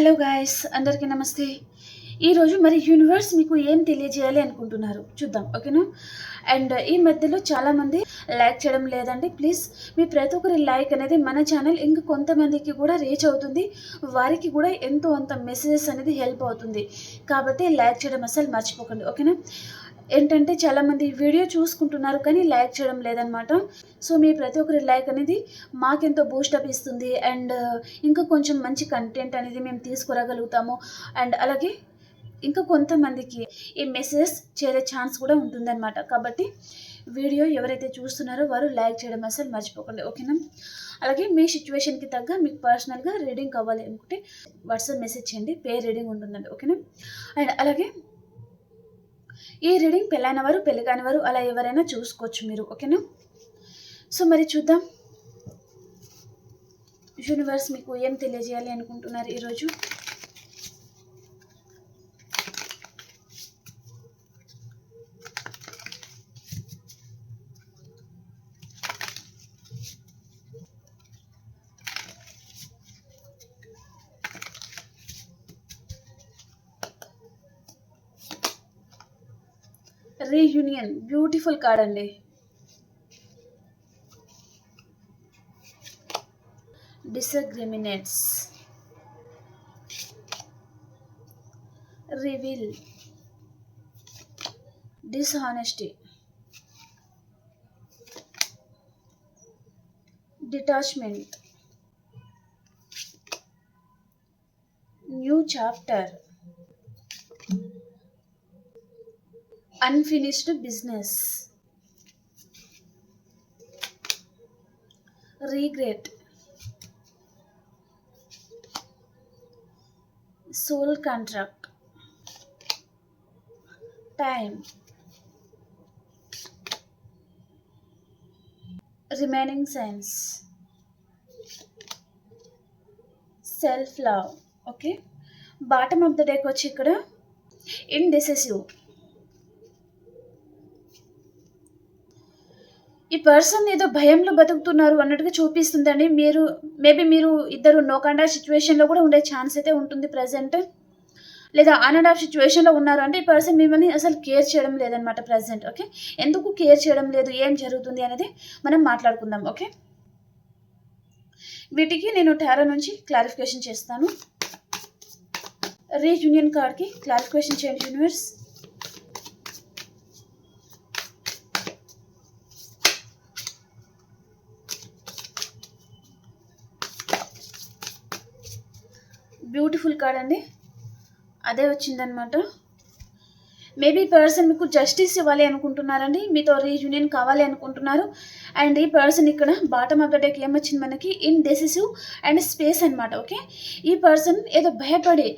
Hello guys అందరికీ నమస్తే. ఈరోజు మరి యూనివర్స్ మీకు ఏం తెలియజేయాలి అనుకుంటున్నారు? చూద్దాం ఓకేనా? అండ్ ఈ మధ్యలో చాలామంది లైక్ చేయడం లేదండి. ప్లీజ్ మీ ప్రతి ఒక్కరి లైక్ అనేది మన ఛానల్ ఇంకా కొంతమందికి కూడా రీచ్ అవుతుంది. వారికి కూడా ఎంతో అంత మెసేజెస్ అనేది హెల్ప్ అవుతుంది. కాబట్టి లైక్ చేయడం అసలు మర్చిపోకండి ఓకేనా? ఏంటంటే చాలామంది వీడియో చూసుకుంటున్నారు కానీ లైక్ చేయడం లేదనమాట సో మీ ప్రతి ఒక్కరి లైక్ అనేది మాకెంతో బూస్టప్ ఇస్తుంది. అండ్ ఇంకా కొంచెం మంచి కంటెంట్ అనేది మేము తీసుకురాగలుగుతాము. అండ్ అలాగే ఇంకా కొంతమందికి ఈ మెసేజ్ చేరే ఛాన్స్ కూడా ఉంటుందన్నమాట. కాబట్టి వీడియో ఎవరైతే చూస్తున్నారో వారు లైక్ చేయడం అసలు మర్చిపోకండి. ఓకేనా? అలాగే మీ సిచ్యువేషన్కి తగ్గ మీకు పర్సనల్గా రీడింగ్ కావాలి అనుకుంటే వాట్సాప్ మెసేజ్ చేయండి. పే రీడింగ్ ఉంటుందండి. ఓకేనా? అండ్ అలాగే ఈ రీడింగ్ పెళ్ళైన వారు పెళ్ళి కాని వారు అలా ఎవరైనా చూసుకోవచ్చు మీరు ఓకేనా? సో మరి చూద్దాం. యూనివర్స్ మీకు ఏం తెలియజేయాలి అనుకుంటున్నారు ఈరోజు? రీయూనియన్ బ్యూటిఫుల్ కార్డ్ అండి. Disagreements. Reveal. Dishonesty. Detachment. New chapter. Unfinished business regret soul contract time remaining signs self love okay bottom of the డేకి వచ్చి ఇక్కడ ఇండెసిసివ్ ఈ పర్సన్ ఏదో భయంలో బతుకుతున్నారు అన్నట్టుగా చూపిస్తుందండి. మీరు మేబీ మీరు ఇద్దరు నో కండా సిచ్యువేషన్లో కూడా ఉండే ఛాన్స్ అయితే ఉంటుంది ప్రజెంట్ లేదా ఆన్ అండ్ ఆఫ్ సిచ్యువేషన్లో ఉన్నారు అంటే ఈ పర్సన్ మిమ్మల్ని అసలు కేర్ చేయడం లేదనమాట ప్రజెంట్ ఓకే ఎందుకు కేర్ చేయడం లేదు? ఏం జరుగుతుంది అనేది మనం మాట్లాడుకుందాం ఓకే వీటికి నేను టారా నుంచి క్లారిఫికేషన్ చేస్తాను. రీయూనియన్ కార్డ్కి క్లారిఫికేషన్ చేయండి యూనివర్స్ బ్యూటిఫుల్ కార్డ్ అండి. అదే వచ్చిందనమాట మేబీ పర్సన్ మీకు జస్టిస్ ఇవ్వాలి అనుకుంటున్నారండి. మీతో రీయూనియన్ కావాలి అనుకుంటున్నారు. అండ్ ఈ పర్సన్ ఇక్కడ బాటమ్ ఆఫ్ ద డేకి ఏమొచ్చింది మనకి? ఇన్ డెసిసివ్ అండ్ స్పేస్ అనమాట ఓకే? ఈ పర్సన్ ఏదో భయపడి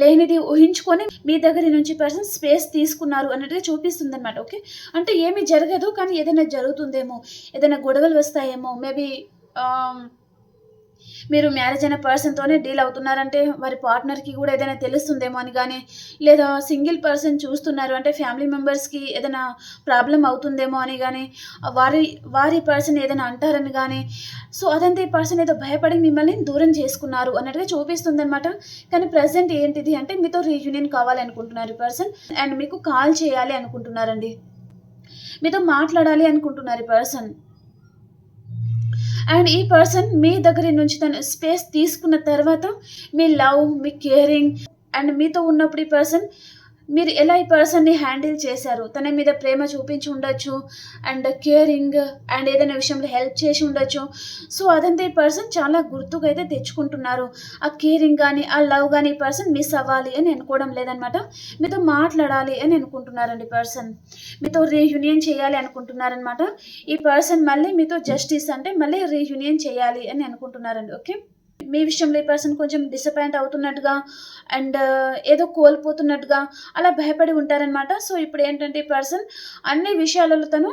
లేనిది ఊహించుకొని మీ దగ్గర నుంచి పర్సన్ స్పేస్ తీసుకున్నారు అన్నట్టుగా చూపిస్తుంది అనమాట ఓకే? అంటే ఏమీ జరగదు కానీ ఏదైనా జరుగుతుందేమో? ఏదైనా గొడవలు వస్తాయేమో? మేబీ మీరు మ్యారేజ్ అయిన పర్సన్తోనే డీల్ అవుతున్నారంటే వారి పార్ట్నర్కి కూడా ఏదైనా తెలుస్తుందేమో అని కానీ లేదా సింగిల్ పర్సన్ చూస్తున్నారు అంటే ఫ్యామిలీ మెంబర్స్కి ఏదైనా ప్రాబ్లం అవుతుందేమో అని కానీ వారి వారి పర్సన్ ఏదైనా అంటారని కానీ సో అదంతా ఈ పర్సన్ ఏదో భయపడి మిమ్మల్ని దూరం చేసుకున్నారు అన్నట్టుగా చూపిస్తుంది అనమాట కానీ ప్రజెంట్ ఏంటిది అంటే మీతో రీయూనియన్ కావాలనుకుంటున్నారు ఈ పర్సన్ అండ్ మీకు కాల్ చేయాలి అనుకుంటున్నారండి. మీతో మాట్లాడాలి అనుకుంటున్నారు ఈ పర్సన్ అండ్ ఈ పర్సన్ మీ దగ్గర నుంచి తన స్పేస్ తీసుకున్న తర్వాత మీ లవ్ మీ కేరింగ్ అండ్ మీతో ఉన్నప్పుడు ఈ పర్సన్ మీరు ఎలా ఈ పర్సన్ని హ్యాండిల్ చేశారు? తన మీద ప్రేమ చూపించి ఉండొచ్చు అండ్ కేరింగ్ అండ్ ఏదైనా విషయంలో హెల్ప్ చేసి ఉండొచ్చు. సో అదంతా ఈ పర్సన్ చాలా గుర్తుగా అయితే తెచ్చుకుంటున్నారు. ఆ కేరింగ్ కానీ ఆ లవ్ కానీ ఈ పర్సన్ మిస్ అవ్వాలి అని అనుకోవడం లేదనమాట మీతో మాట్లాడాలి అని అనుకుంటున్నారండి పర్సన్ మీతో రీయూనియన్ చేయాలి అనుకుంటున్నారనమాట ఈ పర్సన్ మళ్ళీ మీతో జస్టిస్ అంటే మళ్ళీ రీయూనియన్ చేయాలి అని అనుకుంటున్నారండి ఓకే మీ విషయంలో ఈ పర్సన్ కొంచెం డిసప్పాయింట్ అవుతున్నట్టుగా అండ్ uh, ఏదో కోల్పోతున్నట్టుగా అలా భయపడి ఉంటారనమాట సో ఇప్పుడు ఏంటంటే ఈ పర్సన్ అన్ని విషయాలలో తను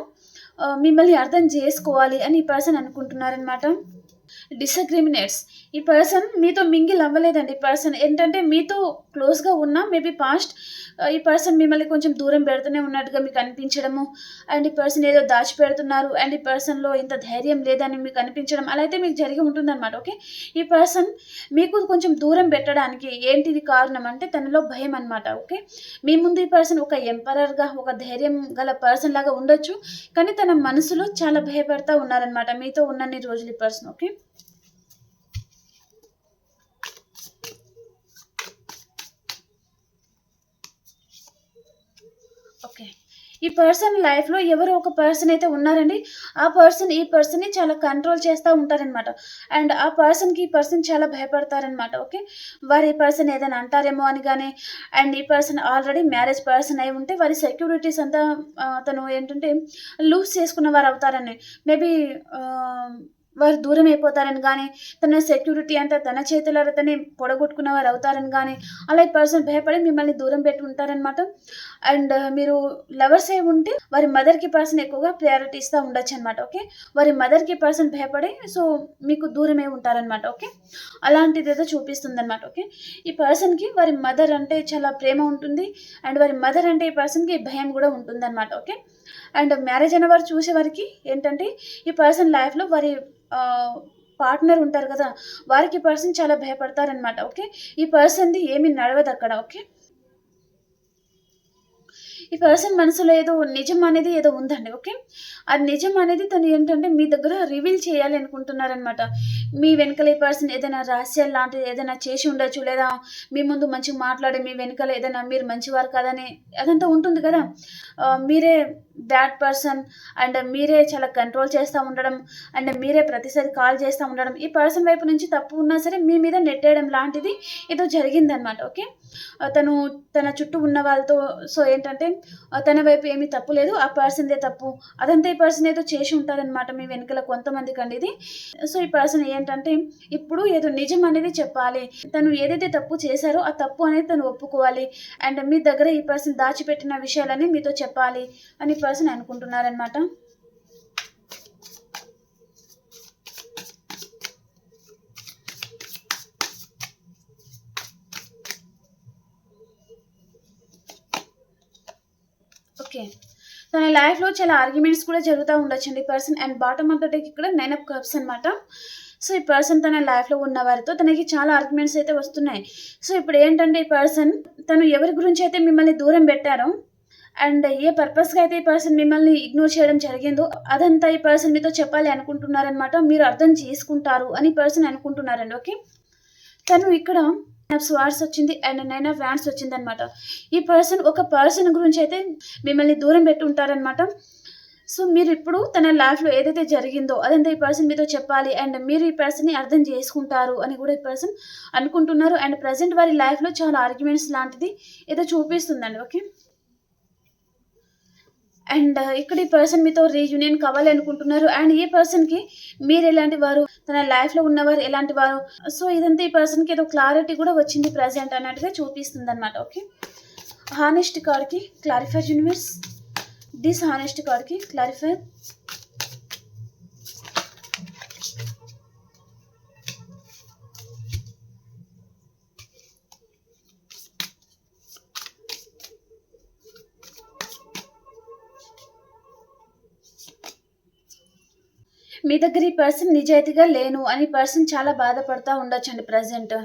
uh, మిమ్మల్ని అర్థం చేసుకోవాలి అని ఈ పర్సన్ అనుకుంటున్నారనమాట డిసగ్రిమినేట్స్ ఈ పర్సన్ మీతో మింగిల్ అవ్వలేదండి. ఈ పర్సన్ ఏంటంటే మీతో క్లోజ్గా ఉన్న మేబీ పాస్ట్ ఈ పర్సన్ మిమ్మల్ని కొంచెం దూరం పెడుతూనే ఉన్నట్టుగా మీకు అనిపించడము అండ్ ఈ పర్సన్ ఏదో దాచిపెడుతున్నారు అండ్ ఈ పర్సన్లో ఇంత ధైర్యం లేదని మీకు అనిపించడం అలా అయితే మీకు జరిగి ఉంటుందన్నమాట ఓకే? ఈ పర్సన్ మీకు కొంచెం దూరం పెట్టడానికి ఏంటిది కారణం అంటే తనలో భయం అనమాట ఓకే? మీ ముందు ఈ పర్సన్ ఒక ఎంపరర్గా ఒక ధైర్యం గల పర్సన్ లాగా ఉండొచ్చు కానీ తన మనసులో చాలా భయపడతా ఉన్నారనమాట మీతో ఉన్నన్ని రోజులు ఈ పర్సన్ ఓకే ఓకే ఈ పర్సన్ లైఫ్లో ఎవరో ఒక పర్సన్ అయితే ఉన్నారండి. ఆ పర్సన్ ఈ పర్సన్ని చాలా కంట్రోల్ చేస్తూ ఉంటారనమాట అండ్ ఆ పర్సన్కి ఈ పర్సన్ చాలా భయపడతారనమాట ఓకే? వారు ఈ పర్సన్ ఏదైనా అంటారేమో అని కానీ అండ్ ఈ పర్సన్ ఆల్రెడీ మ్యారేజ్ పర్సన్ అయి ఉంటే వారి సెక్యూరిటీస్ అంతా తను ఏంటంటే లూజ్ చేసుకున్న వారు అవుతారని. మేబీ వారు దూరం అయిపోతారని కానీ తన సెక్యూరిటీ అంతా తన చేతులారా తనే పొడగొట్టుకున్న వారు అవుతారని కానీ అలా ఈ పర్సన్ భయపడి మిమ్మల్ని దూరం పెట్టి ఉంటారనమాట అండ్ మీరు లవర్స్ అయి ఉంటే వారి మదర్కి పర్సన్ ఎక్కువగా ప్రయారిటీ ఇస్తూ ఉండొచ్చు అనమాట ఓకే? వారి మదర్కి పర్సన్ భయపడి సో మీకు దూరమే ఉంటారనమాట ఓకే? అలాంటిది ఏదో చూపిస్తుంది అనమాట ఓకే? ఈ పర్సన్కి వారి మదర్ అంటే చాలా ప్రేమ ఉంటుంది అండ్ వారి మదర్ అంటే ఈ పర్సన్కి భయం కూడా ఉంటుంది అనమాట ఓకే? అండ్ మ్యారేజ్ అయిన వారు చూసే వారికి ఏంటంటే ఈ పర్సన్ లైఫ్లో వారి పార్ట్నర్ ఉంటారు కదా వారికి పర్సన్ చాలా భయపడతారనమాట ఓకే? ఈ పర్సన్ది ఏమీ నడవదు అక్కడ ఓకే? ఈ పర్సన్ మనసులో ఏదో నిజం అనేది ఏదో ఉందండి ఓకే? ఆ నిజం అనేది తను ఏంటంటే మీ దగ్గర రివీల్ చేయాలి అనుకుంటున్నారనమాట మీ వెనుకల ఈ పర్సన్ ఏదైనా రహస్యాలు లాంటిది ఏదైనా చేసి ఉండొచ్చు లేదా మీ ముందు మంచిగా మాట్లాడి మీ వెనకాల ఏదైనా మీరు మంచివారు కాదని అదంతా ఉంటుంది కదా? మీరే దాట్ పర్సన్ అండ్ మీరే చాలా కంట్రోల్ చేస్తూ ఉండడం అండ్ మీరే ప్రతిసారి కాల్ చేస్తూ ఉండడం. ఈ పర్సన్ వైపు నుంచి తప్పు ఉన్నా సరే మీ మీద నెట్టేయడం లాంటిది ఏదో జరిగిందనమాట ఓకే? తను తన చుట్టూ ఉన్న వాళ్ళతో సో ఏంటంటే తన వైపు ఏమీ తప్పు లేదు ఆ పర్సన్దే తప్పు. అదంతా ఈ పర్సన్ ఏదో చేసి ఉంటారనమాట మీ వెనుకల కొంతమందికి అండి ఇది. సో ఈ పర్సన్ ఏంటంటే ఇప్పుడు ఏదో నిజం అనేది చెప్పాలి. తను ఏదైతే తప్పు చేశారో ఆ తప్పు అనేది తను ఒప్పుకోవాలి. అండ్ మీ దగ్గర ఈ పర్సన్ దాచిపెట్టిన విషయాలని మీతో చెప్పాలి అని పర్సన్ అనుకుంటున్నారనమాట ఓకే. తన లైఫ్లో చాలా ఆర్గ్యుమెంట్స్ కూడా జరుగుతూ ఉండొచ్చండి. అండి person and bottom of the డేకి ఇక్కడ నైన్ అప్ కప్స్ అనమాట సో ఈ పర్సన్ తన లైఫ్లో ఉన్న వారితో తనకి చాలా ఆర్గ్యుమెంట్స్ అయితే వస్తున్నాయి. సో ఇప్పుడు ఏంటంటే ఈ పర్సన్ తను ఎవరి గురించి అయితే మిమ్మల్ని దూరం పెట్టారో అండ్ ఏ పర్పస్గా అయితే ఈ పర్సన్ మిమ్మల్ని ఇగ్నోర్ చేయడం జరిగిందో అదంతా ఈ పర్సన్ మీతో చెప్పాలి అనుకుంటున్నారనమాట మీరు అర్థం చేసుకుంటారు అని పర్సన్ అనుకుంటున్నారండి ఓకే? తను ఇక్కడ నైన్ ఆఫ్ స్వార్డ్స్ వచ్చింది అండ్ నైన్ ఆఫ్ వ్యాన్స్ వచ్చింది అనమాట ఈ పర్సన్ ఒక పర్సన్ గురించి అయితే మిమ్మల్ని దూరం పెట్టి ఉంటారనమాట సో మీరు ఇప్పుడు తన లైఫ్లో ఏదైతే జరిగిందో అదంతా ఈ పర్సన్ మీతో చెప్పాలి అండ్ మీరు ఈ పర్సన్ని అర్థం చేసుకుంటారు అని కూడా ఈ పర్సన్ అనుకుంటున్నారు. అండ్ ప్రజెంట్ వారి లైఫ్లో చాలా ఆర్గ్యుమెంట్స్ లాంటిది ఏదో చూపిస్తుందండి ఓకే? అండ్ ఇక్కడ ఈ పర్సన్ మీతో రీయూనియన్ కావాలి అనుకుంటున్నారు అండ్ ఈ పర్సన్కి మీరు ఎలాంటి వారు తన లైఫ్లో ఉన్నవారు ఎలాంటి వారు? సో ఇదంతా ఈ పర్సన్కి ఏదో క్లారిటీ కూడా వచ్చింది ప్రజెంట్ అన్నట్టుగా చూపిస్తుంది అనమాట ఓకే హానెస్ట్ కార్డ్కి క్లారిఫై యూనివర్స్ డిస్ హానెస్ట్ కార్డ్కి క్లారిఫై మీ దగ్గర ఈ పర్సన్ నిజాయితీగా లేను అని పర్సన్ చాలా బాధపడతా ఉండొచ్చండి ప్రజెంట్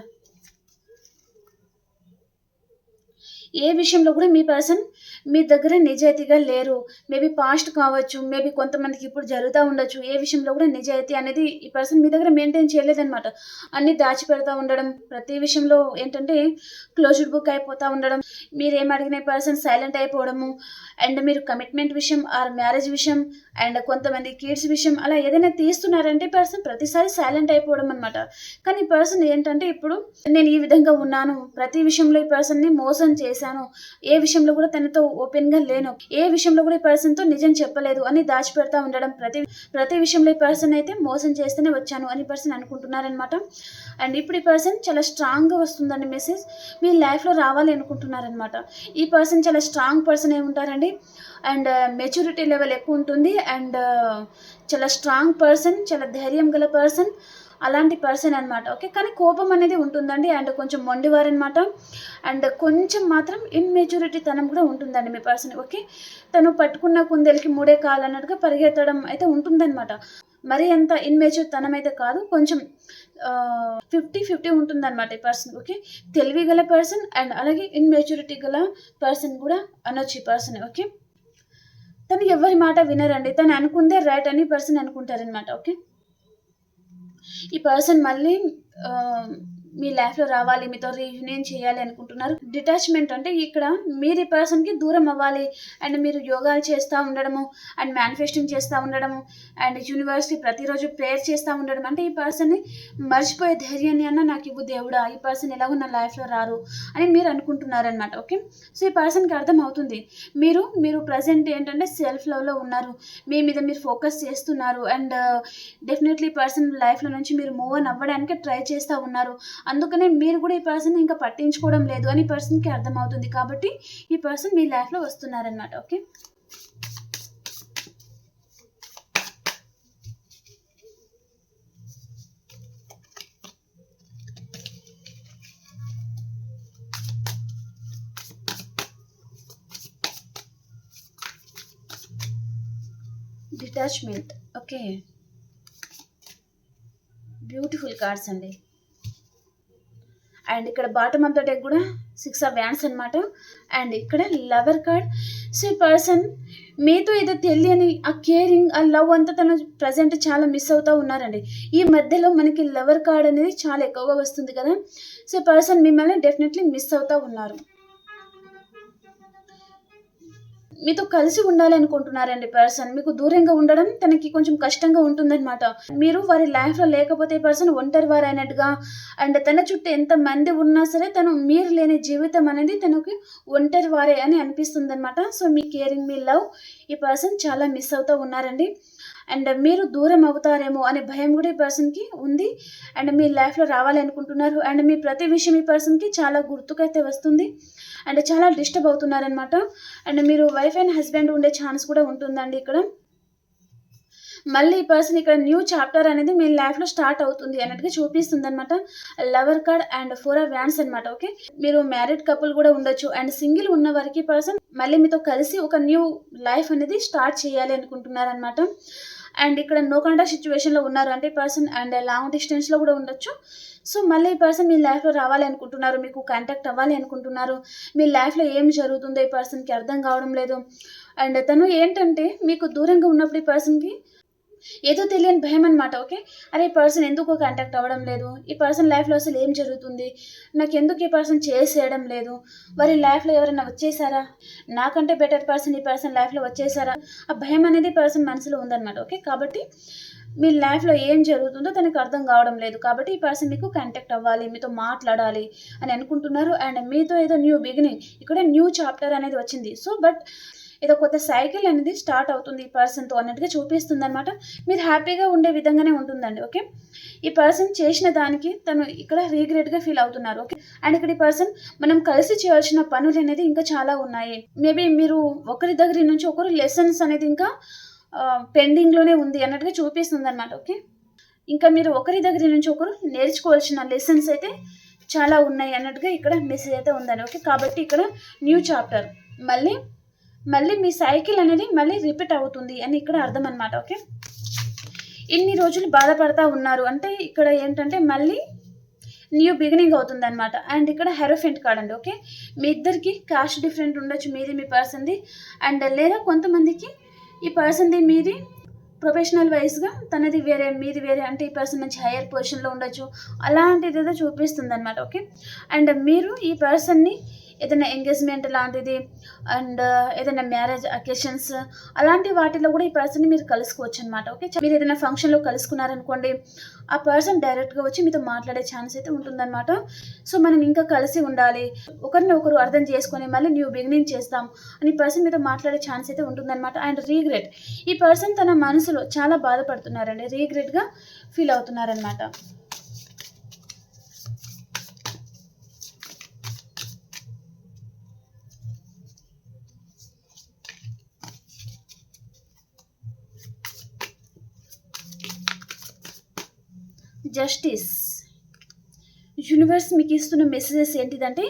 ఏ విషయంలో కూడా మీ పర్సన్ మీ దగ్గర నిజాయితీగా లేరు. మేబీ పాస్ట్ కావచ్చు మేబీ కొంతమందికి ఇప్పుడు జరుగుతూ ఉండొచ్చు. ఏ విషయంలో కూడా నిజాయితీ అనేది ఈ పర్సన్ మీ దగ్గర మెయింటైన్ చేయలేదన్నమాట. అన్నీ దాచిపెడతా ఉండడం ప్రతి విషయంలో ఏంటంటే క్లోజ్డ్ బుక్ అయిపోతూ ఉండడం మీరు ఏం అడిగిన పర్సన్ సైలెంట్ అయిపోవడము అండ్ మీరు కమిట్మెంట్ విషయం ఆర్ మ్యారేజ్ విషయం అండ్ కొంతమంది కిడ్స్ విషయం అలా ఏదైనా తీస్తున్నారంటే పర్సన్ ప్రతిసారి సైలెంట్ అయిపోవడం అనమాట కానీ పర్సన్ ఏంటంటే ఇప్పుడు నేను ఈ విధంగా ఉన్నాను ప్రతి విషయంలో ఈ పర్సన్ని మోసం చేశాను ఏ విషయంలో కూడా తనతో ఓపెన్గా లేను. ఏ విషయంలో కూడా ఈ పర్సన్తో నిజం చెప్పలేదు అని దాచిపెడతా ఉండడం ప్రతి ప్రతి విషయంలో ఈ పర్సన్ అయితే మోసం చేస్తూనే వచ్చాను అని పర్సన్ అనుకుంటున్నారనమాట అండ్ ఇప్పుడు ఈ పర్సన్ చాలా స్ట్రాంగ్గా వస్తుందండి మెసేజ్. మీ లైఫ్లో రావాలి అనుకుంటున్నారనమాట ఈ పర్సన్ చాలా స్ట్రాంగ్ పర్సన్ ఏ ఉంటారండి. అండ్ మెచ్యూరిటీ లెవెల్ ఎక్కువ ఉంటుంది. అండ్ చాలా స్ట్రాంగ్ పర్సన్ చాలా ధైర్యం గల పర్సన్. అలాంటి పర్సన్ అనమాట ఓకే కానీ కోపం అనేది ఉంటుందండి. అండ్ కొంచెం మొండివారనమాట అండ్ కొంచెం మాత్రం ఇమ్మెచ్యూరిటీ తనం కూడా ఉంటుందండి మీ పర్సన్ ఓకే తను పట్టుకున్న కుందేలకి మూడే కాలు అన్నట్టుగా పరిగెత్తడం అయితే ఉంటుందన్నమాట. మరి అంత ఇన్మెచ్యూర్ తనం అయితే కాదు. కొంచెం ఫిఫ్టీ ఫిఫ్టీ ఉంటుందన్నమాట ఈ పర్సన్ ఓకే తెలివి గల పర్సన్ అండ్ అలాగే ఇన్మెచ్యూరిటీ గల పర్సన్ కూడా అనొచ్చు ఈ పర్సన్ ఓకే తను ఎవరి మాట వినరండి. తను అనుకుందే రైట్ అని పర్సన్ అనుకుంటారనమాట ఓకే ఈ పర్సన్ మళ్ళీ మీ లైఫ్లో రావాలి మీతో రీయూనియన్ చేయాలి అనుకుంటున్నారు. డిటాచ్మెంట్ అంటే ఇక్కడ మీరు ఈ పర్సన్కి దూరం అవ్వాలి. అండ్ మీరు యోగాలు చేస్తూ ఉండడము అండ్ మేనిఫెస్టింగ్ చేస్తూ ఉండడము అండ్ యూనివర్స్కి ప్రతిరోజు ప్రేయర్ చేస్తూ ఉండడం అంటే ఈ పర్సన్ని మర్చిపోయే ధైర్యాన్ని అన్న నాకు ఇవ్వు దేవుడా ఈ పర్సన్ ఎలాగో నా లైఫ్లో రారు అని మీరు అనుకుంటున్నారనమాట ఓకే? సో ఈ పర్సన్కి అర్థం అవుతుంది. మీరు మీరు ప్రజెంట్ ఏంటంటే సెల్ఫ్ లవ్లో ఉన్నారు. మీ మీద మీరు ఫోకస్ చేస్తున్నారు. అండ్ డెఫినెట్లీ పర్సన్ లైఫ్లో నుంచి మీరు మూవ్ అని అవ్వడానికి ట్రై చేస్తూ ఉన్నారు. అందుకనే మీరు కూడా ఈ పర్సన్ ఇంకా పట్టించుకోవడం లేదు అని పర్సన్కి అర్థమవుతుంది కాబట్టి ఈ పర్సన్ మీ లైఫ్లో వస్తున్నారనమాట okay detachment okay beautiful cards అండి. అండ్ ఇక్కడ బాటమ్ ఆఫ్ ద డెక్ కూడా సిక్స్ ఆఫ్ వ్యాన్స్ అనమాట అండ్ ఇక్కడ లవర్ కార్డ్ సో ఈ పర్సన్ మీతో ఏదో తెలియని ఆ కేరింగ్ ఆ లవ్ అంతా తను ప్రజెంట్ చాలా మిస్ అవుతూ ఉన్నారండి. ఈ మధ్యలో మనకి లవర్ కార్డ్ అనేది చాలా ఎక్కువగా వస్తుంది కదా. సో పర్సన్ మిమ్మల్ని డెఫినెట్లీ మిస్ అవుతూ ఉన్నారు. మీతో కలిసి ఉండాలి అనుకుంటున్నారండి పర్సన్ మీకు దూరంగా ఉండడం తనకి కొంచెం కష్టంగా ఉంటుందన్నమాట. మీరు వారి లైఫ్లో లేకపోతే పర్సన్ ఒంటరి వారు అయినట్టుగా అండ్ తన చుట్టూ ఎంత మంది ఉన్నా సరే తను మీరు లేని జీవితం అనేది తనకి ఒంటరి వారే అని అనిపిస్తుంది అనమాట సో మీ కేరింగ్ మీ లవ్ ఈ పర్సన్ చాలా మిస్ అవుతూ ఉన్నారండి. అండ్ మీరు దూరం అవుతారేమో అనే భయం కూడా ఈ పర్సన్కి ఉంది. అండ్ మీ లైఫ్లో రావాలి అనుకుంటున్నారు. అండ్ మీ ప్రతి విషయం ఈ పర్సన్కి చాలా గుర్తుకైతే వస్తుంది. అండ్ చాలా డిస్టర్బ్ అవుతున్నారనమాట అండ్ మీరు వైఫ్ అండ్ హస్బెండ్ ఉండే ఛాన్స్ కూడా ఉంటుందండి ఇక్కడ. మళ్ళీ ఈ పర్సన్ ఇక్కడ న్యూ చాప్టర్ అనేది మీ లైఫ్లో స్టార్ట్ అవుతుంది అన్నట్టుగా చూపిస్తుంది అనమాట lover card and four of wands అనమాట ఓకే? మీరు మ్యారీడ్ కపుల్ కూడా ఉండొచ్చు. అండ్ సింగిల్ ఉన్న వారికి పర్సన్ మళ్ళీ మీతో కలిసి ఒక న్యూ లైఫ్ అనేది స్టార్ట్ చేయాలి అనుకుంటున్నారనమాట అండ్ ఇక్కడ నో కాంటాక్ట్ సిచ్యువేషన్లో ఉన్నారు. అంటే పర్సన్ అండ్ లాంగ్ డిస్టెన్స్లో కూడా ఉండొచ్చు. సో మళ్ళీ ఈ పర్సన్ మీ లైఫ్లో రావాలి అనుకుంటున్నారు. మీకు కాంటాక్ట్ అవ్వాలి అనుకుంటున్నారు. మీ లైఫ్లో ఏం జరుగుతుందో ఈ పర్సన్కి అర్థం కావడం లేదు. అండ్ తను ఏంటంటే మీకు దూరంగా ఉన్నప్పుడు ఈ పర్సన్కి ఏదో తెలియని భయం అనమాట ఓకే? అరే ఈ పర్సన్ ఎందుకు కాంటాక్ట్ అవ్వడం లేదు? ఈ పర్సన్ లైఫ్లో అసలు ఏం జరుగుతుంది? నాకు ఎందుకు ఈ పర్సన్ చేసేయడం లేదు? వారి లైఫ్లో ఎవరైనా వచ్చేసారా? నాకంటే బెటర్ పర్సన్ ఈ పర్సన్ లైఫ్లో వచ్చేసారా? ఆ భయం అనేది పర్సన్ మనసులో ఉందన్నమాట ఓకే? కాబట్టి మీ లైఫ్లో ఏం జరుగుతుందో తనకు అర్థం కావడం లేదు. కాబట్టి ఈ పర్సన్ మీకు కాంటాక్ట్ అవ్వాలి మీతో మాట్లాడాలి అని అనుకుంటున్నారు. అండ్ మీతో ఏదో న్యూ బిగినింగ్ ఇక్కడ న్యూ చాప్టర్ అనేది వచ్చింది. సో బట్ ఏదో కొత్త సైకిల్ అనేది స్టార్ట్ అవుతుంది ఈ పర్సన్తో అన్నట్టుగా చూపిస్తుంది అనమాట మీరు హ్యాపీగా ఉండే విధంగానే ఉంటుందండి ఓకే? ఈ పర్సన్ చేసిన దానికి తను ఇక్కడ రీగ్రెట్గా ఫీల్ అవుతున్నారు ఓకే? అండ్ ఇక్కడ ఈ పర్సన్ మనం కలిసి చేయాల్సిన పనులు అనేది ఇంకా చాలా ఉన్నాయి. మేబీ మీరు ఒకరి దగ్గర నుంచి ఒకరు లెసన్స్ అనేది ఇంకా పెండింగ్లోనే ఉంది అన్నట్టుగా చూపిస్తుంది అనమాట ఓకే? ఇంకా మీరు ఒకరి దగ్గర నుంచి ఒకరు నేర్చుకోవాల్సిన లెసన్స్ అయితే చాలా ఉన్నాయి అన్నట్టుగా ఇక్కడ మెసేజ్ అయితే ఉందండి ఓకే? కాబట్టి ఇక్కడ న్యూ చాప్టర్ మళ్ళీ మళ్ళీ మీ సైకిల్ అనేది మళ్ళీ రిపీట్ అవుతుంది అని ఇక్కడ అర్థం అనమాట ఓకే? ఇన్ని రోజులు బాధపడతా ఉన్నారు. అంటే ఇక్కడ ఏంటంటే మళ్ళీ న్యూ బిగినింగ్ అవుతుంది అనమాట అండ్ ఇక్కడ హెరోఫెంట్ కార్డ్ అండి ఓకే? మీ ఇద్దరికి కాస్ట్ డిఫరెంట్ ఉండొచ్చు మీది మీ పర్సన్ది. అండ్ లేదా కొంతమందికి ఈ పర్సన్ది మీది ప్రొఫెషనల్ వైజ్గా తనది వేరే మీది వేరే. అంటే ఈ పర్సన్ మంచి హైయర్ పొజిషన్లో ఉండొచ్చు. అలాంటిది ఏదో చూపిస్తుంది అనమాట ఓకే? అండ్ మీరు ఈ పర్సన్ని ఏదైనా ఎంగేజ్మెంట్ లాంటిది అండ్ uh, ఏదైనా మ్యారేజ్ అకేషన్స్ అలాంటి వాటిలో కూడా ఈ పర్సన్ని మీరు కలుసుకోవచ్చు అనమాట ఓకే మీరు ఏదైనా ఫంక్షన్లో కలుసుకున్నారనుకోండి ఆ పర్సన్ డైరెక్ట్గా వచ్చి మీతో మాట్లాడే ఛాన్స్ అయితే ఉంటుందన్నమాట. సో మనం ఇంకా కలిసి ఉండాలి. ఒకరిని ఒకరు అర్థం చేసుకొని మళ్ళీ న్యూ బిగినింగ్ చేస్తాం అని పర్సన్ మీతో మాట్లాడే ఛాన్స్ అయితే ఉంటుందన్నమాట. అండ్ రీగ్రెట్ ఈ పర్సన్ తన మనసులో చాలా బాధపడుతున్నారండి. రీగ్రెట్గా ఫీల్ అవుతున్నారనమాట జస్టిస్. యూనివర్స్ మీకు ఇస్తున్న మెసేజెస్ ఏంటిదంటే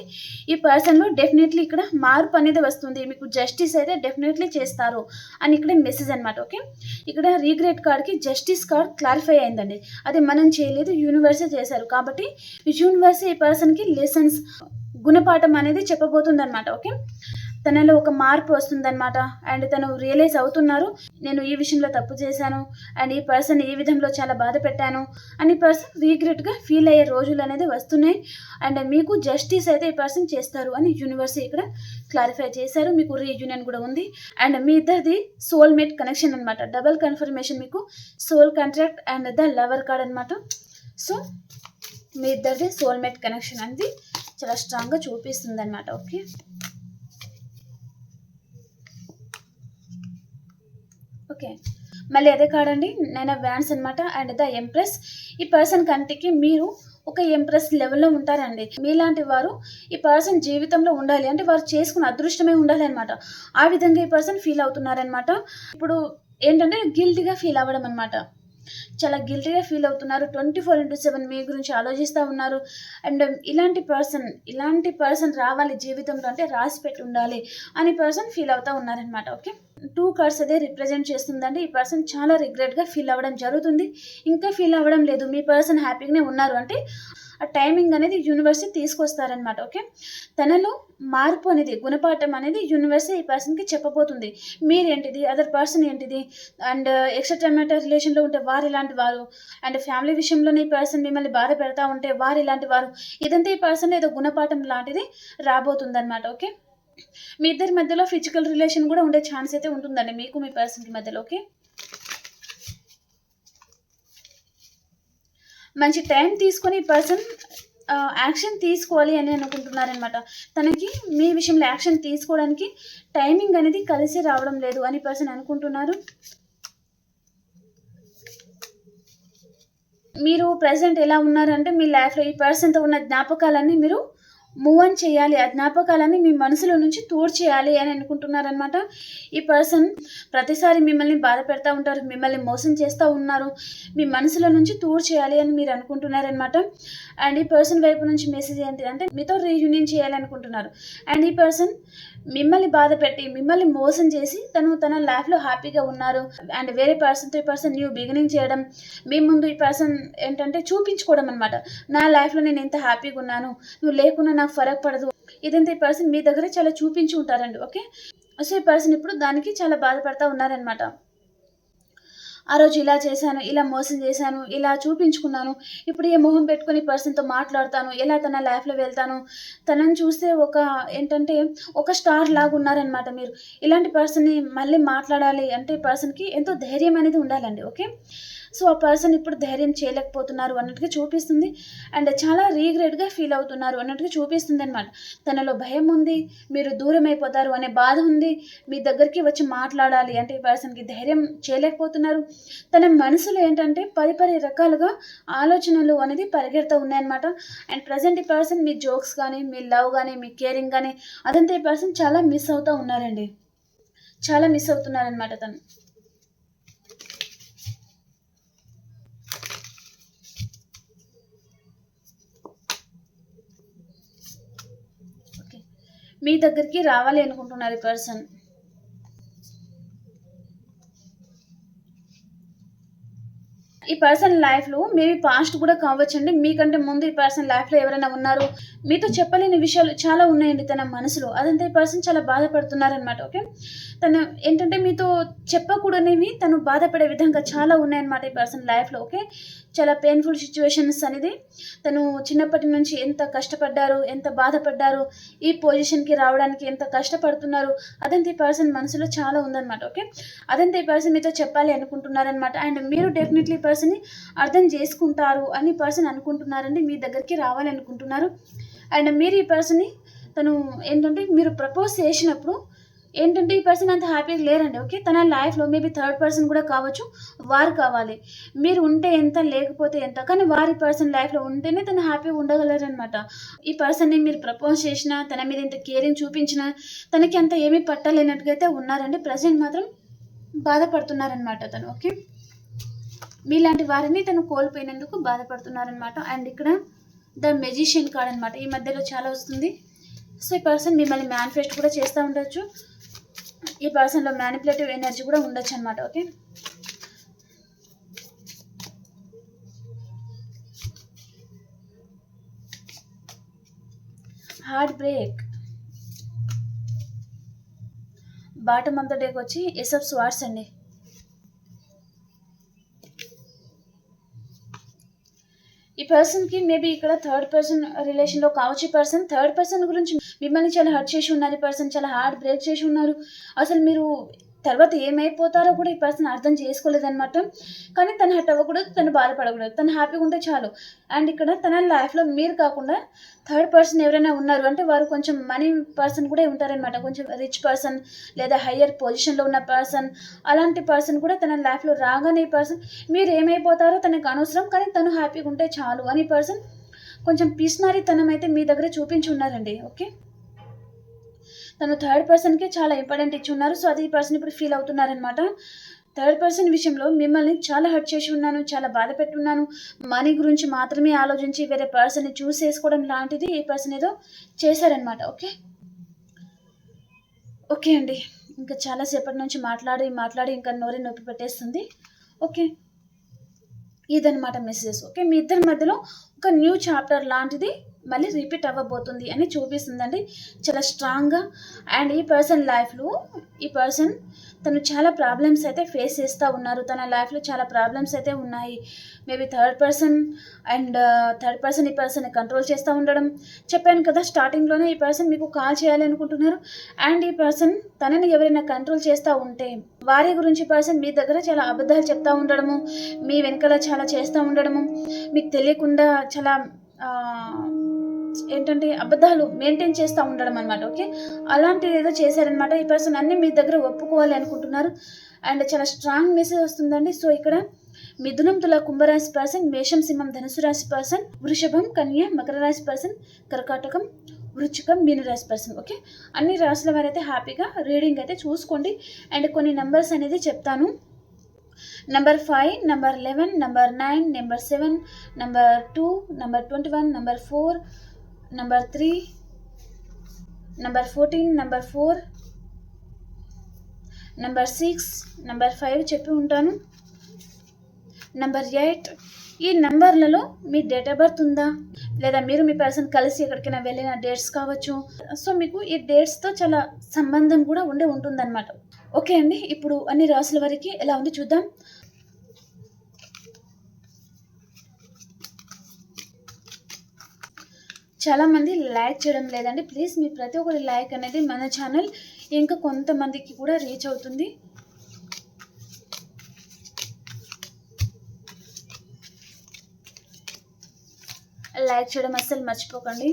ఈ పర్సన్లో డెఫినెట్లీ ఇక్కడ మార్పు అనేది వస్తుంది. మీకు జస్టిస్ అయితే డెఫినెట్లీ చేస్తారు అని ఇక్కడ మెసేజ్ అనమాట ఓకే? ఇక్కడ రీగ్రెట్ కార్డ్కి జస్టిస్ కార్డ్ క్లారిఫై అయిందండి. అది మనం చేయలేదు యూనివర్సే చేశారు. కాబట్టి యూనివర్స్ ఈ పర్సన్కి లెసన్స్ గుణపాఠం అనేది చెప్పబోతుంది అనమాట ఓకే? తనలో ఒక మార్పు వస్తుందన్నమాట. అండ్ తను రియలైజ్ అవుతున్నారు నేను ఈ విషయంలో తప్పు చేశాను అండ్ ఈ పర్సన్ ఈ విధంలో చాలా బాధ పెట్టాను అని పర్సన్ రీగ్రెట్గా ఫీల్ అయ్యే రోజులు అనేది వస్తున్నాయి. అండ్ మీకు జస్టిస్ అయితే ఈ పర్సన్ చేస్తారు అని యూనివర్స్ ఇక్కడ క్లారిఫై చేశారు. మీకు రీయూనియన్ కూడా ఉంది. అండ్ మీ ఇద్దరిది సోల్మేట్ కనెక్షన్ అనమాట డబల్ కన్ఫర్మేషన్ మీకు soul contract and the lover card అనమాట సో మీ ఇద్దరిది సోల్మేట్ కనెక్షన్ అనేది చాలా స్ట్రాంగ్గా చూపిస్తుంది అనమాట ఓకే ఓకే. మళ్ళీ అదే కాడండి నేను వ్యాన్స్ అనమాట అండ్ ద ఎంప్రెస్. ఈ పర్సన్ కంటికి మీరు ఒక ఎంప్రెస్ లెవెల్లో ఉంటారండి. మీలాంటి వారు ఈ పర్సన్ జీవితంలో ఉండాలి. అంటే వారు చేసుకున్న అదృష్టమే ఉండాలి అనమాట ఆ విధంగా ఈ పర్సన్ ఫీల్ అవుతున్నారనమాట ఇప్పుడు ఏంటంటే గిల్టీగా ఫీల్ అవ్వడం అనమాట చాలా గిల్టీగా ఫీల్ అవుతున్నారు. ట్వంటీ ఫోర్ ఇంటూ సెవెన్ మీ గురించి ఆలోచిస్తూ ఉన్నారు. అండ్ ఇలాంటి పర్సన్ ఇలాంటి పర్సన్ రావాలి జీవితంలో అంటే రాసి పెట్టి ఉండాలి అని పర్సన్ ఫీల్ అవుతూ ఉన్నారనమాట ఓకే టూ కార్డ్స్ అదే రిప్రజెంట్ చేస్తుందండి. ఈ పర్సన్ చాలా రిగ్రెట్గా ఫీల్ అవ్వడం జరుగుతుంది. ఇంకా ఫీల్ అవ్వడం లేదు. మీ పర్సన్ హ్యాపీగానే ఉన్నారు అంటే ఆ టైమింగ్ అనేది యూనివర్సిటీ తీసుకొస్తారనమాట ఓకే తనలో మార్పు అనేది గుణపాఠం అనేది యూనివర్స్ ఈ పర్సన్కి చెప్పబోతుంది. మీరేంటిది? అదర్ పర్సన్ ఏంటిది? అండ్ ఎక్స్ట్రా మ్యాటర్ రిలేషన్లో ఉంటే వారు ఇలాంటి వారు? అండ్ ఫ్యామిలీ విషయంలోనే ఈ పర్సన్ మిమ్మల్ని బాధ పెడతా ఉంటే వారు ఇలాంటి వారు? ఇదంతా ఈ పర్సన్ ఏదో గుణపాఠం లాంటిది రాబోతుందన్నమాట ఓకే మీ ఇద్దరి మధ్యలో ఫిజికల్ రిలేషన్ కూడా ఉండే ఛాన్స్ అయితే ఉంటుందండి మీకు మీ పర్సన్కి మధ్యలో ఓకే మంచి టైం తీసుకొని ఈ పర్సన్ యాక్షన్ తీసుకోవాలి అని అనుకుంటున్నారనమాట తనకి మీ విషయంలో యాక్షన్ తీసుకోవడానికి టైమింగ్ అనేది కలిసి రావడం లేదు అని పర్సన్ అనుకుంటున్నారు. మీరు ప్రజెంట్ ఎలా ఉన్నారంటే మీ లైఫ్లో ఈ పర్సన్తో ఉన్న జ్ఞాపకాలన్నీ మీరు మూవ్ ఆన్ చేయాలి. ఆ జ్ఞాపకాలని మీ మనసులో నుంచి చేయాలి అని అనుకుంటున్నారనమాట ఈ పర్సన్ ప్రతిసారి మిమ్మల్ని బాధ పెడతా ఉంటారు మిమ్మల్ని మోసం చేస్తూ ఉన్నారు. మీ మనసులో నుంచి చేయాలి అని మీరు అనుకుంటున్నారనమాట అండ్ ఈ పర్సన్ వైపు నుంచి మెసేజ్ ఏంటి అంటే మీతో రీయూనియన్ చేయాలనుకుంటున్నారు. అండ్ ఈ పర్సన్ మిమ్మల్ని బాధ పెట్టి మిమ్మల్ని మోసం చేసి తను తన లైఫ్లో హ్యాపీగా ఉన్నారు. అండ్ వేరే పర్సన్తో ఈ పర్సన్ న్యూ బిగినింగ్ చేయడం మీ ముందు ఈ పర్సన్ ఏంటంటే చూపించుకోవడం అనమాట నా లైఫ్లో నేను ఎంత హ్యాపీగా ఉన్నాను నువ్వు లేకుండా నాకు ఫరక్ పడదు. ఇదంతా ఈ పర్సన్ మీ దగ్గర చాలా చూపించి ఉంటారండి ఓకే సో ఈ పర్సన్ ఇప్పుడు దానికి చాలా బాధపడతా ఉన్నారనమాట ఆ రోజు ఇలా చేశాను ఇలా మోసం చేశాను ఇలా చూపించుకున్నాను. ఇప్పుడు ఏ మొహం పెట్టుకుని పర్సన్తో మాట్లాడతాను ఎలా తన లైఫ్లో వెళ్తాను. తనని చూస్తే ఒక ఏంటంటే ఒక స్టార్ లాగా ఉన్నారనమాట మీరు. ఇలాంటి పర్సన్ని మళ్ళీ మాట్లాడాలి అంటే పర్సన్కి ఎంతో ధైర్యం అనేది ఉండాలండి ఓకే? సో ఆ పర్సన్ ఇప్పుడు ధైర్యం చేయలేకపోతున్నారు అన్నట్టుగా చూపిస్తుంది. అండ్ చాలా రీగ్రెట్గా ఫీల్ అవుతున్నారు అన్నట్టుగా చూపిస్తుంది అనమాట తనలో భయం ఉంది మీరు దూరం అయిపోతారు అనే బాధ ఉంది. మీ దగ్గరికి వచ్చి మాట్లాడాలి అంటే ఈ పర్సన్కి ధైర్యం చేయలేకపోతున్నారు. తన మనసులో ఏంటంటే పది పది రకాలుగా ఆలోచనలు అనేది పరిగెడుతూ ఉన్నాయన్నమాట అండ్ ప్రజెంట్ ఈ పర్సన్ మీ జోక్స్ కానీ మీ లవ్ కానీ మీ కేరింగ్ కానీ అదంతా ఈ పర్సన్ చాలా మిస్ అవుతూ ఉన్నారండి. చాలా మిస్ అవుతున్నారనమాట తను. మీ దగ్గరికి రావాలి అనుకుంటున్నారు ఈ పర్సన్ ఈ పర్సన్ లైఫ్లో మేబీ పాస్ట్ కూడా కావచ్చండి. మీకంటే ముందు ఈ పర్సన్ లైఫ్లో ఎవరైనా ఉన్నారు? మీతో చెప్పలేని విషయాలు చాలా ఉన్నాయండి తన మనసులో. అదంతా ఈ పర్సన్ చాలా బాధపడుతున్నారనమాట ఓకే? తను ఏంటంటే మీతో చెప్పకూడనివి తను బాధపడే విధంగా చాలా ఉన్నాయన్నమాట ఈ పర్సన్ లైఫ్లో ఓకే? చాలా పెయిన్ఫుల్ సిచ్యువేషన్స్ అనేది తను చిన్నప్పటి నుంచి ఎంత కష్టపడ్డారు ఎంత బాధపడ్డారు ఈ పొజిషన్కి రావడానికి ఎంత కష్టపడుతున్నారు అదంతా ఈ పర్సన్ మనసులో చాలా ఉందన్నమాట ఓకే? అదంతా ఈ పర్సన్ మీతో చెప్పాలి అనుకుంటున్నారనమాట అండ్ మీరు డెఫినెట్లీ ఈ పర్సన్ని అర్థం చేసుకుంటారు అని పర్సన్ అనుకుంటున్నారండి మీ దగ్గరికి రావాలి అనుకుంటున్నారు. అండ్ మీరు ఈ పర్సన్ని తను ఏంటంటే మీరు ప్రపోజ్ చేసినప్పుడు ఏంటంటే ఈ పర్సన్ అంత హ్యాపీగా లేరండి ఓకే తన లైఫ్లో మేబీ థర్డ్ పర్సన్ కూడా కావచ్చు వారు కావాలి. మీరు ఉంటే ఎంత లేకపోతే ఎంత కానీ వారి పర్సన్ లైఫ్లో ఉంటేనే తను హ్యాపీగా ఉండగలరనమాట ఈ పర్సన్ని మీరు ప్రపోజ్ చేసినా తన మీద ఇంత కేరింగ్ చూపించినా తనకి అంత ఏమీ పట్టలేనట్టుగా అయితే ఉన్నారండి. ప్రజెంట్ మాత్రం బాధపడుతున్నారనమాట తను ఓకే మీలాంటి వారిని తను కోల్పోయినందుకు బాధపడుతున్నారనమాట అండ్ ఇక్కడ ద మెజిషియన్ కార్డ్ అనమాట ఈ మధ్యలో చాలా వస్తుంది. సో ఈ పర్సన్ మిమ్మల్ని మేనిఫెస్ట్ కూడా చేస్తూ ఉండొచ్చు. ఈ పర్సన్లో మ్యానిపులేటివ్ ఎనర్జీ కూడా ఉండొచ్చు అనమాట okay? Heartbreak bottom of the డేకి వచ్చి ఎస్ స్వార్ట్స్ అండి. ఈ పర్సన్కి మేబీ ఇక్కడ థర్డ్ పర్సన్ రిలేషన్లో కావచ్చు. ఈ పర్సన్ థర్డ్ పర్సన్ గురించి మిమ్మల్ని చాలా హర్ట్ చేసి ఉన్నారు. ఈ పర్సన్ చాలా హార్ట్ బ్రేక్ చేసి ఉన్నారు. అసలు మీరు తర్వాత ఏమైపోతారో కూడా ఈ పర్సన్ అర్థం చేసుకోలేదనమాట కానీ తను హర్ట్ అవ్వకూడదు తను బాధపడకూడదు. తను హ్యాపీగా ఉంటే చాలు. అండ్ ఇక్కడ తన లైఫ్లో మీరు కాకుండా థర్డ్ పర్సన్ ఎవరైనా ఉన్నారు అంటే వారు కొంచెం మనీ పర్సన్ కూడా ఉంటారనమాట కొంచెం రిచ్ పర్సన్ లేదా హయ్యర్ పొజిషన్లో ఉన్న పర్సన్ అలాంటి పర్సన్ కూడా తన లైఫ్లో రాగానే ఈ పర్సన్ మీరు ఏమైపోతారో తనకు అనవసరం కానీ తను హ్యాపీగా ఉంటే చాలు అని పర్సన్ కొంచెం పిస్నారితనం అయితే మీ దగ్గర చూపించి ఉన్నారండి ఓకే? తను థర్డ్ పర్సన్కే చాలా ఇంపార్టెంట్ ఇచ్చి ఉన్నారు సో అది ఈ పర్సన్ ఇప్పుడు ఫీల్ అవుతున్నారనమాట థర్డ్ పర్సన్ విషయంలో మిమ్మల్ని చాలా హర్ట్ చేసి ఉన్నాను చాలా బాధ పెట్టున్నాను. మనీ గురించి మాత్రమే ఆలోచించి వేరే పర్సన్ని చూస్ చేసుకోవడం లాంటిది ఈ పర్సన్ ఏదో చేశారనమాట ఓకే? ఓకే అండి. ఇంకా చాలాసేపటి నుంచి మాట్లాడి మాట్లాడి ఇంకా నోరి నొప్పి పెట్టేస్తుంది. ఓకే? ఇదనమాట మెసేజెస్. ఓకే? మీ ఇద్దరి మధ్యలో ఒక న్యూ చాప్టర్ లాంటిది మళ్ళీ రిపీట్ అవ్వబోతుంది అని చూపిస్తుందండి. చాలా స్ట్రాంగ్గా అండ్ ఈ పర్సన్ లైఫ్లో ఈ పర్సన్ తను చాలా ప్రాబ్లమ్స్ అయితే ఫేస్ చేస్తూ ఉన్నారు. తన లైఫ్లో చాలా ప్రాబ్లమ్స్ అయితే ఉన్నాయి. Maybe third person and third person ఈ పర్సన్ కంట్రోల్ చేస్తూ ఉండడం. చెప్పాను కదా స్టార్టింగ్లోనే ఈ పర్సన్ మీకు కాల్ చేయాలి అనుకుంటున్నారు. అండ్ ఈ పర్సన్ తనని ఎవరైనా కంట్రోల్ చేస్తూ ఉంటే వారి గురించి పర్సన్ మీ దగ్గర చాలా అబద్ధాలు చెప్తూ ఉండడము మీ వెనకాల చాలా చేస్తూ ఉండడము మీకు తెలియకుండా చాలా ఏంటంటే అబద్ధాలు మెయింటైన్ చేస్తూ ఉండడం అనమాట ఓకే అలాంటిది ఏదో చేశారనమాట ఈ పర్సన్ అన్ని మీ దగ్గర ఒప్పుకోవాలి అనుకుంటున్నారు. అండ్ చాలా స్ట్రాంగ్ మెసేజ్ వస్తుందండి. సో ఇక్కడ మిథునం తుల కుంభరాశి పర్సన్ మేషం సింహం ధనుసు రాశి పర్సన్ వృషభం కన్య మకర రాశి పర్సన్ కర్కాటకం వృచ్చికం మీనరాశి పర్సన్ ఓకే అన్ని రాశుల వారైతే హ్యాపీగా రీడింగ్ అయితే చూసుకోండి. అండ్ కొన్ని నెంబర్స్ అనేది చెప్తాను. Number five number eleven number nine number seven number two number twenty one number four number three number fourteen number four number six number five చెప్పి ఉంటాను. నంబర్ ఎయిట్ ఈ నెంబర్లలో మీ డేట్ ఆఫ్ బర్త్ ఉందా? లేదా మీరు మీ person కలిసి ఎక్కడికైనా వెళ్ళిన డేట్స్ కావచ్చు. సో మీకు ఈ డేట్స్తో చాలా సంబంధం కూడా ఉండే ఉంటుందన్నమాట. ఓకే అండి ఇప్పుడు అన్ని రాసుల వరకు ఎలా ఉంది చూద్దాం. చాలామంది లైక్ చేయడం లేదండి. ప్లీజ్ మీ ప్రతి ఒక్కరి లైక్ అనేది మన ఛానల్ ఇంకా కొంతమందికి కూడా రీచ్ అవుతుంది. లైక్ చేయడం అస్సలు మర్చిపోకండి.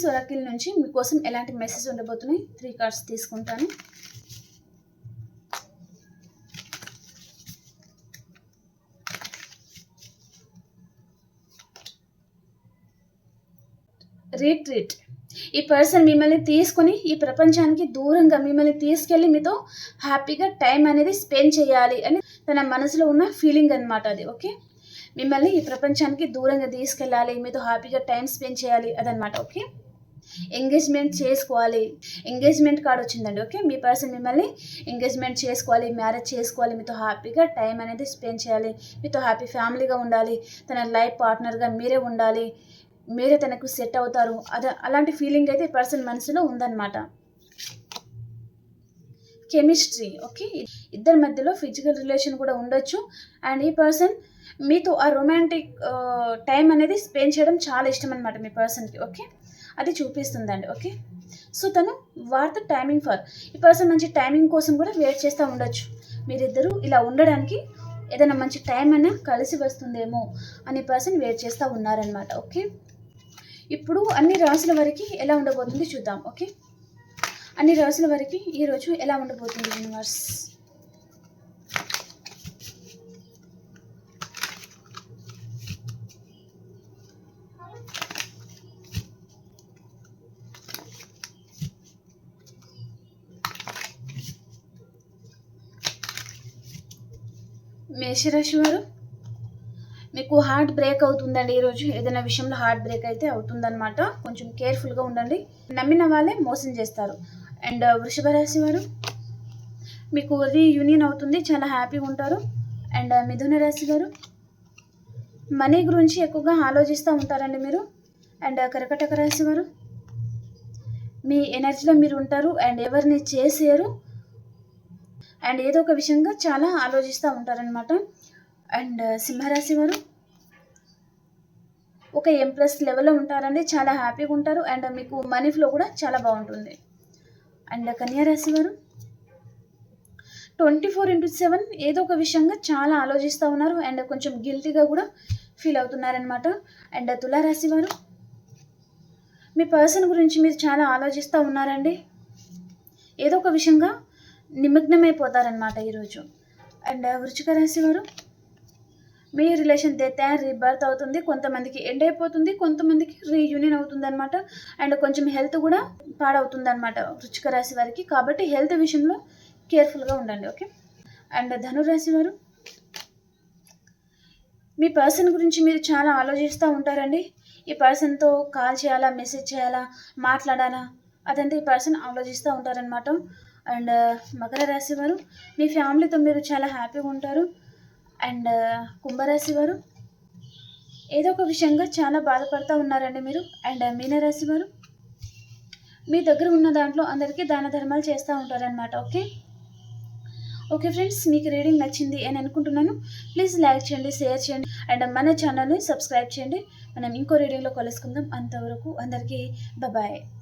ఫ్రెండ్స్ ఒరకిల్ నుంచి మీకోసం ఎలాంటి మెసేజ్ ఉండబోతున్నాయి? త్రీ కార్డ్స్ తీసుకుంటాను. రీట్రీట్ ఈ పర్సన్ మిమ్మల్ని తీసుకొని ఈ ప్రపంచానికి దూరంగా మిమ్మల్ని తీసుకెళ్ళి మీతో హ్యాపీగా టైం అనేది స్పెండ్ చేయాలి అని తన మనసులో ఉన్న ఫీలింగ్ అనమాట అది ఓకే మిమ్మల్ని ఈ ప్రపంచానికి దూరంగా తీసుకెళ్ళాలి మీతో హ్యాపీగా టైం స్పెండ్ చేయాలి అదనమాట ఓకే ఎంగేజ్మెంట్ చేసుకోవాలి. ఎంగేజ్మెంట్ కార్డ్ వచ్చిందండి ఓకే? మీ పర్సన్ మిమ్మల్ని ఎంగేజ్మెంట్ చేసుకోవాలి మ్యారేజ్ చేసుకోవాలి మీతో హ్యాపీగా టైం అనేది స్పెండ్ చేయాలి. మీతో హ్యాపీ ఫ్యామిలీగా ఉండాలి తన లైఫ్ పార్ట్నర్గా మీరే ఉండాలి మీరే తనకు సెట్ అవుతారు. అది అలాంటి ఫీలింగ్ అయితే ఈ పర్సన్ మనసులో ఉందన్నమాట. Chemistry okay? ఇద్దరి మధ్యలో ఫిజికల్ రిలేషన్ కూడా ఉండొచ్చు. అండ్ ఈ పర్సన్ మీతో ఆ రొమాంటిక్ టైం అనేది స్పెండ్ చేయడం చాలా ఇష్టం అనమాట మీ పర్సన్కి ఓకే? అది చూపిస్తుందండి ఓకే? సో తను వార్త టైమింగ్ ఫర్ ఈ పర్సన్ మంచి టైమింగ్ కోసం కూడా వెయిట్ చేస్తూ ఉండొచ్చు. మీరిద్దరూ ఇలా ఉండడానికి ఏదైనా మంచి టైం అయినా కలిసి వస్తుందేమో అనే పర్సన్ వెయిట్ చేస్తూ ఉన్నారనమాట ఓకే? ఇప్పుడు అన్ని రాసుల వరకు ఎలా ఉండబోతుంది చూద్దాం ఓకే? అన్ని రాసుల వరకు ఈరోజు ఎలా ఉండబోతుంది యూనివర్స్ మేషరాశి వారు? మీకు హార్ట్ బ్రేక్ అవుతుందండి ఈరోజు. ఏదైనా విషయంలో హార్ట్ బ్రేక్ అయితే అవుతుందన్నమాట. కొంచెం కేర్ఫుల్గా ఉండండి. నమ్మిన వాళ్ళే మోసం చేస్తారు. అండ్ uh, వృషభ రాశి వారు? మీకు యూనియన్ అవుతుంది. చాలా హ్యాపీగా ఉంటారు. అండ్ uh, మిథున రాశి వారు? మనీ గురించి ఎక్కువగా ఆలోచిస్తూ ఉంటారండి మీరు. అండ్ uh, కర్కటక రాశి వారు? మీ ఎనర్జీలో మీరు ఉంటారు. అండ్ ఎవరిని చేసేయరు. అండ్ ఏదో ఒక విషయంగా చాలా ఆలోచిస్తూ ఉంటారనమాట అండ్ సింహరాశి వారు ఒక ఎంప్రెస్ లెవెల్లో ఉంటారండి చాలా హ్యాపీగా ఉంటారు అండ్ మీకు మనీ ఫ్లో కూడా చాలా బాగుంటుంది. అండ్ కన్యా రాశి వారు ట్వంటీ ఫోర్ ఇంటూ సెవెన్ ఏదో ఒక విషయంగా చాలా ఆలోచిస్తూ ఉన్నారు అండ్ కొంచెం గిల్టీగా కూడా ఫీల్ అవుతున్నారనమాట అండ్ తులారాశి వారు మీ పర్సన్ గురించి మీరు చాలా ఆలోచిస్తూ ఉన్నారండి. ఏదో ఒక విషయంగా నిమగ్నమైపోతారనమాట ఈరోజు. అండ్ వృచ్చిక రాశి వారు మీ రిలేషన్ డెత్ అండ్ రీబర్త్ అవుతుంది. కొంతమందికి ఎండ్ అయిపోతుంది కొంతమందికి రీయూనియన్ అవుతుంది అనమాట అండ్ కొంచెం హెల్త్ కూడా పాడవుతుంది అనమాట వృచ్చిక రాశి వారికి. కాబట్టి హెల్త్ విషయంలో కేర్ఫుల్గా ఉండండి ఓకే? అండ్ ధనురాశి వారు మీ పర్సన్ గురించి మీరు చాలా ఆలోచిస్తూ ఉంటారండి. ఈ పర్సన్తో కాల్ చేయాలా మెసేజ్ చేయాలా మాట్లాడాలా అదంతా ఈ పర్సన్ ఆలోచిస్తూ ఉంటారనమాట అండ్ మకర రాశి వారు మీ ఫ్యామిలీతో మీరు చాలా హ్యాపీగా ఉంటారు. అండ్ కుంభరాశి వారు ఏదో ఒక విషయంగా చాలా బాధపడుతూ ఉన్నారండి మీరు. అండ్ మీనరాశి వారు మీ దగ్గర ఉన్న దాంట్లో అందరికీ దాన ధర్మాలు చేస్తూ ఉంటారనమాట ఓకే? ఓకే ఫ్రెండ్స్ మీకు రీడింగ్ నచ్చింది అని అనుకుంటున్నాను. ప్లీజ్ లైక్ చేయండి షేర్ చేయండి. అండ్ మన ఛానల్ని సబ్స్క్రైబ్ చేయండి. మనం ఇంకో రీడింగ్లో కలుసుకుందాం. అంతవరకు అందరికీ బాయ్